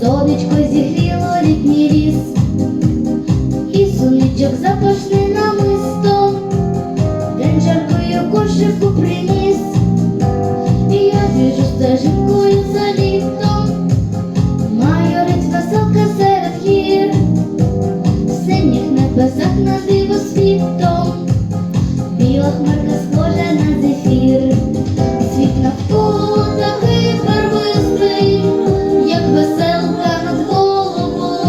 Сонечко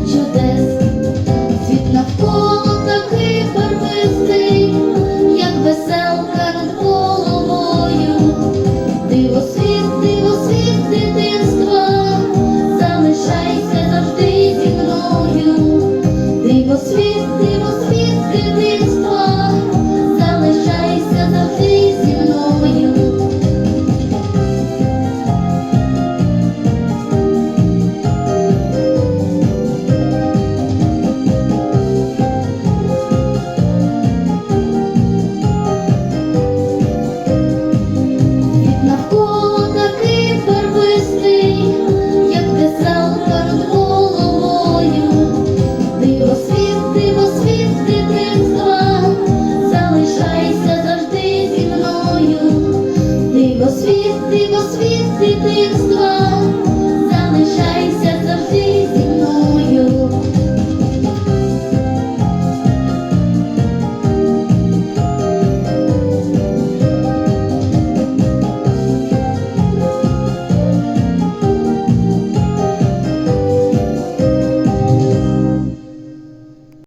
чудес, світ навколо такий барвистий, як веселка над головою, диво світ, диво дитинства, залишайся завжди зі мною, диво світ, диво. дитинства залишайся.